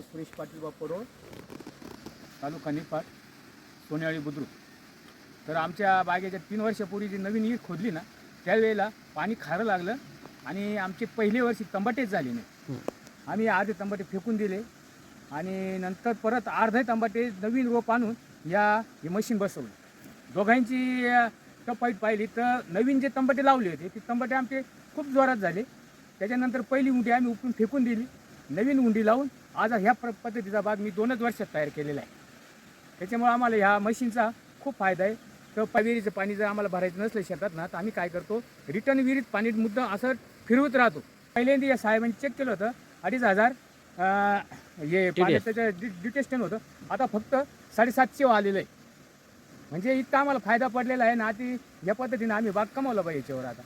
सुरेश पाटील बापरो तालुका निफाड सोन्याळी बुद्रुक. तर आमच्या बागेच्या तीन वर्षापूर्वी जी नवीन ईर खोदली ना त्यावेळेला पाणी खारं लागलं आणि आमचे पहिले वर्षी तंबाटेच झाले नाही. आम्ही आधी तंबाटे फेकून दिले आणि नंतर परत अर्धे तंबाटे नवीन रोप आणून या हे मशीन बसवलं. दोघांची टपाईट पाहिली तर नवीन जे तंबाटे लावले होते ते तंबाटे आमचे खूप जोरात झाले. त्याच्यानंतर पहिली उंडी आम्ही उपटून फेकून दिली. नवीन उंडी लावून आज ह्या प्र पद्धतीचा बाग मी दोनच वर्षात तयार केलेला आहे. त्याच्यामुळे आम्हाला ह्या मशीनचा खूप फायदा आहे. तर विहिरीचं पाणी जर आम्हाला भरायचं नसलं शेतात ना तर आम्ही काय करतो? रिटर्न विहिरीत पाणी मुद्दा असं फिरवत राहतो. पहिल्यांदा या साहेबांनी चेक केलं होतं. अडीच हजार हे पाणी त्याचं डि डिटेस्टन होतं आता फक्त साडेसातशे आलेलं आहे. म्हणजे इतका आम्हाला फायदा पडलेला आहे ना ती या पद्धतीने आम्ही बाग कमावला पाहिजे याच्यावर आता.